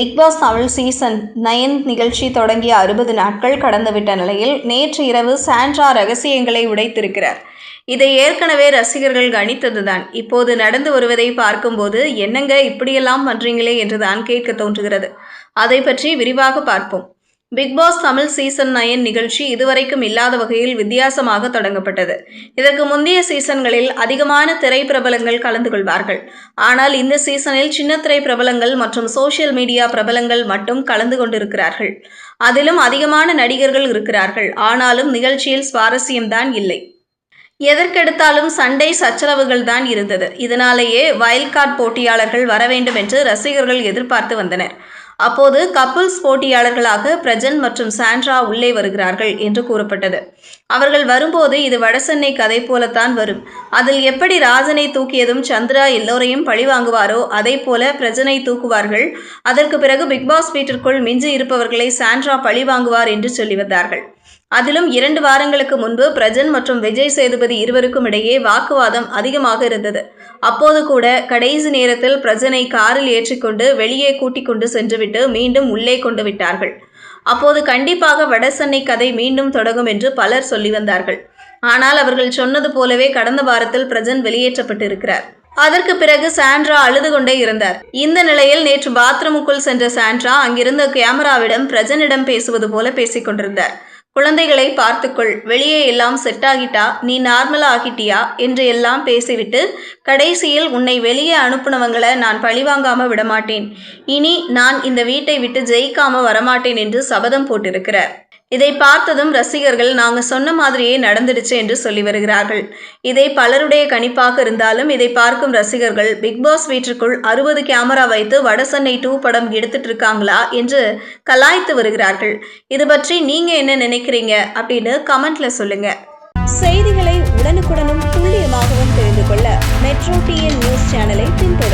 Bigg Boss Tamil season nine நிகழ்ச்சி தொடங்கிய அறுபது நாட்கள் கடந்துவிட்ட நிலையில் நேற்று இரவு சாண்ட்ரா ரகசியங்களை உடைத்திருக்கிறார். இதை ஏற்கனவே ரசிகர்கள் கணித்ததுதான். இப்போது நடந்து வருவதை பார்க்கும்போது என்னங்க இப்படியெல்லாம் பண்றீங்களே? என்றுதான் கேட்க தோன்றுகிறது. அதை பற்றி விரிவாக பார்ப்போம். Bigg Boss Tamil season nine நிகழ்ச்சி இதுவரைக்கும் இல்லாத வகையில் வித்தியாசமாக தொடங்கப்பட்டது. இதற்கு முந்தைய சீசன்களில் அதிகமான திரை பிரபலங்கள் கலந்து கொள்வார்கள். ஆனால் இந்த சீசனில் சின்ன திரை பிரபலங்கள் மற்றும் சோசியல் மீடியா பிரபலங்கள் மட்டும் கலந்து கொண்டிருக்கிறார்கள். அதிலும் அதிகமான நடிகர்கள் இருக்கிறார்கள். ஆனாலும் நிகழ்ச்சியில் சுவாரஸ்யம்தான் இல்லை. எதற்கெடுத்தாலும் சண்டை சச்சரவுகள் தான் இருந்தது. இதனாலேயே வைல்ட் போட்டியாளர்கள் வர வேண்டும் என்று ரசிகர்கள் எதிர்பார்த்து வந்தனர். அப்போது கப்புள்ஸ் போட்டியாளர்களாக பிரஜன் மற்றும் சாண்ட்ரா உள்ளே வருகிறார்கள் என்று கூறப்பட்டது. அவர்கள் வரும்போது இது வடசென்னை கதை போலத்தான் வரும். அதில் எப்படி ராஜனை தூக்கியதும் சந்திரா எல்லோரையும் பழி வாங்குவாரோ அதே போல பிரஜனை தூக்குவார்கள். அதற்கு பிறகு பிக்பாஸ் வீட்டிற்குள் மிஞ்சி இருப்பவர்களை சாண்ட்ரா பழி வாங்குவார் என்று சொல்லி வந்தார்கள். அதிலும் இரண்டு வாரங்களுக்கு முன்பு பிரஜன் மற்றும் விஜய் சேதுபதி இருவருக்கும் இடையே வாக்குவாதம் அதிகமாக இருந்தது. அப்போது கூட கடைசி நேரத்தில் பிரஜனை காரில் ஏற்றிக்கொண்டு வெளியே கூட்டிக் கொண்டு சென்றுவிட்டு மீண்டும் உள்ளே கொண்டு விட்டார்கள். அப்போது கண்டிப்பாக வடசென்னை கதை மீண்டும் தொடங்கும் என்று பலர் சொல்லி வந்தார்கள். ஆனால் அவர்கள் சொன்னது போலவே கடந்த வாரத்தில் பிரஜன் வெளியேற்றப்பட்டிருக்கிறார். அதற்கு பிறகு சாண்ட்ரா அழுது கொண்டே இருந்தார். இந்த நிலையில் நேற்று பாத்ரூமுக்குள் சென்ற சாண்ட்ரா அங்கிருந்த கேமராவிடம் பிரஜனிடம் பேசுவது போல பேசிக் கொண்டிருந்தார். குழந்தைகளை பார்த்துக்கொள். வெளியே எல்லாம் செட் ஆகிட்டா நீ நார்மலா ஆகிட்டியா? என்று எல்லாம் பேசிவிட்டு கடைசியில் உன்னை வெளியே அனுப்புனவங்களை நான் பழிவாங்காம விடமாட்டேன். இனி நான் இந்த வீட்டை விட்டு ஜெயிக்காம வரமாட்டேன் என்று சபதம் போட்டிருக்கிறார். இதை பார்த்ததும் ரசிகர்கள் நாங்கள் சொன்ன மாதிரியே நடந்துடுச்சு என்று சொல்லி வருகிறார்கள். இதை பலருடைய கணிப்பாக இருந்தாலும் இதை பார்க்கும் ரசிகர்கள் பிக் பாஸ் வீட்டிற்குள் அறுபது கேமரா வைத்து வடசென்னை டூ படம் எடுத்துட்டு இருக்காங்களா என்று கலாய்த்து வருகிறார்கள். இது பற்றி நீங்க என்ன நினைக்கிறீங்க? அப்படின்னு கமெண்ட்ல சொல்லுங்க. செய்திகளை உடனுக்குடனும் துல்லியமாகவும் தெரிந்து கொள்ள மெட்ரோ டிஎன் நியூஸ் சேனலை பின்தொடருங்கள்